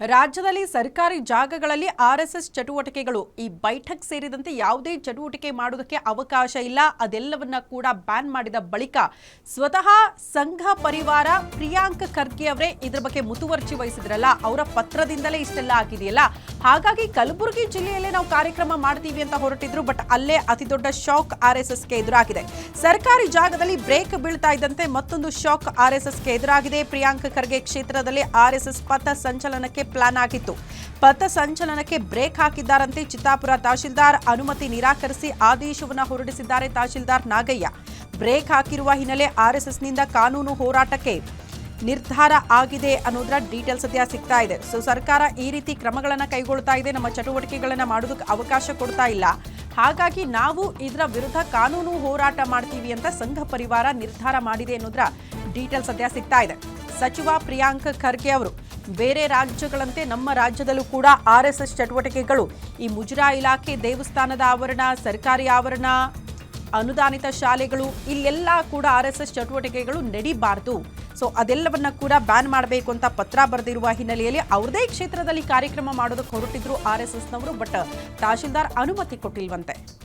ರಾಜ್ಯದಲ್ಲಿ ಸರ್ಕಾರಿ ಜಾಗಗಳಲ್ಲಿ ಆರ್ಎಸ್ಎಸ್ ಚಟುವಟಿಕೆಗಳು ಈ ಬೈಠಕ್ ಸೇರಿದಂತೆ ಯಾವುದೇ ಚಟುವಟಿಕೆ ಮಾಡುವುದಕ್ಕೆ ಅವಕಾಶ ಇಲ್ಲ. ಅದೆಲ್ಲವನ್ನ ಕೂಡ ಬ್ಯಾನ್ ಮಾಡಿದ ಬಳಿಕ ಸ್ವತಃ ಸಂಘ ಪರಿವಾರ ಪ್ರಿಯಾಂಕ್ ಖರ್ಗೆ ಅವರೇ ಇದ್ರ ಬಗ್ಗೆ ಮುತುವರ್ಜಿ ವಹಿಸಿದ್ರಲ್ಲ, ಅವರ ಪತ್ರದಿಂದಲೇ ಇಷ್ಟೆಲ್ಲ ಆಗಿದೆಯಲ್ಲ? ಹಾಗಾಗಿ ಕಲಬುರಗಿ ಜಿಲ್ಲೆಯಲ್ಲೇ ನಾವು ಕಾರ್ಯಕ್ರಮ ಮಾಡ್ತೀವಿ ಅಂತ ಹೊರಟಿದ್ರು ಬಟ್ ಅಲ್ಲೇ ಅತಿ ದೊಡ್ಡ ಶಾಕ್ ಆರ್ಎಸ್ಎಸ್ಗೆ ಎದುರಾಗಿದೆ. ಸರ್ಕಾರಿ ಜಾಗದಲ್ಲಿ ಬ್ರೇಕ್ ಬೀಳ್ತಾ ಇದ್ದಂತೆ ಮತ್ತೊಂದು ಶಾಕ್ ಆರ್ಎಸ್ಎಸ್ಗೆ ಎದುರಾಗಿದೆ. ಪ್ರಿಯಾಂಕ್ ಖರ್ಗೆ ಕ್ಷೇತ್ರದಲ್ಲಿ ಆರ್ಎಸ್ಎಸ್ ಪಥ ಸಂಚಲನಕ್ಕೆ ಪ್ಲಾನ್ ಆಗಿತ್ತು. ಪಥ ಸಂಚಲನಕ್ಕೆ ಬ್ರೇಕ್ ಹಾಕಿದ್ದಾರಂತೆ ಚಿತ್ತಾಪುರ ತಹಶೀಲ್ದಾರ್. ಅನುಮತಿ ನಿರಾಕರಿಸಿ ಆದೇಶವನ್ನು ಹೊರಡಿಸಿದ್ದಾರೆ ತಹಶೀಲ್ದಾರ್ ನಾಗಯ್ಯ. ಬ್ರೇಕ್ ಹಾಕಿರುವ ಹಿನ್ನೆಲೆ ಆರ್ಎಸ್ಎಸ್ನಿಂದ ಕಾನೂನು ಹೋರಾಟಕ್ಕೆ ನಿರ್ಧಾರ ಆಗಿದೆ ಅನ್ನೋದರ ಡೀಟೇಲ್ಸ್ ಸದ್ಯ ಸಿಗ್ತಾ ಇದೆ. ಸೊ, ಸರ್ಕಾರ ಈ ರೀತಿ ಕ್ರಮಗಳನ್ನು ಕೈಗೊಳ್ತಾ ಇದೆ. ನಮ್ಮ ಚಟುವಟಿಕೆಗಳನ್ನು ಮಾಡೋದಕ್ಕೆ ಅವಕಾಶ ಕೊಡ್ತಾ ಇಲ್ಲ. ಹಾಗಾಗಿ ನಾವು ಇದರ ವಿರುದ್ಧ ಕಾನೂನು ಹೋರಾಟ ಮಾಡ್ತೀವಿ ಅಂತ ಸಂಘ ಪರಿವಾರ ನಿರ್ಧಾರ ಮಾಡಿದೆ ಅನ್ನೋದರ ಡೀಟೇಲ್ಸ್ ಸದ್ಯ ಸಿಗ್ತಾ ಇದೆ. ಸಚಿವ ಪ್ರಿಯಾಂಕ್ ಖರ್ಗೆ ಅವರು ಬೇರೆ ರಾಜ್ಯಗಳಂತೆ ನಮ್ಮ ರಾಜ್ಯದಲ್ಲೂ ಕೂಡ ಆರ್ ಎಸ್ ಎಸ್ ಚಟುವಟಿಕೆಗಳು. ಈ ಮುಜರಾ ಇಲಾಖೆ ದೇವಸ್ಥಾನದ ಆವರಣ, ಸರ್ಕಾರಿ ಆವರಣ, ಅನುದಾನಿತ ಶಾಲೆಗಳು, ಇಲ್ಲೆಲ್ಲ ಕೂಡ ಆರ್ ಚಟುವಟಿಕೆಗಳು ನಡೀಬಾರದು. ಸೊ ಅದೆಲ್ಲವನ್ನ ಕೂಡ ಬ್ಯಾನ್ ಮಾಡಬೇಕು ಅಂತ ಪತ್ರ ಬರೆದಿರುವ ಹಿನ್ನೆಲೆಯಲ್ಲಿ ಅವ್ರದೇ ಕ್ಷೇತ್ರದಲ್ಲಿ ಕಾರ್ಯಕ್ರಮ ಮಾಡೋದಕ್ಕೆ ಹೊರಟಿದ್ರು ಆರ್ ಎಸ್ ಎಸ್ನವರು ಬಟ್ ತಹಶೀಲ್ದಾರ್ ಅನುಮತಿ ಕೊಟ್ಟಿಲ್ವಂತೆ.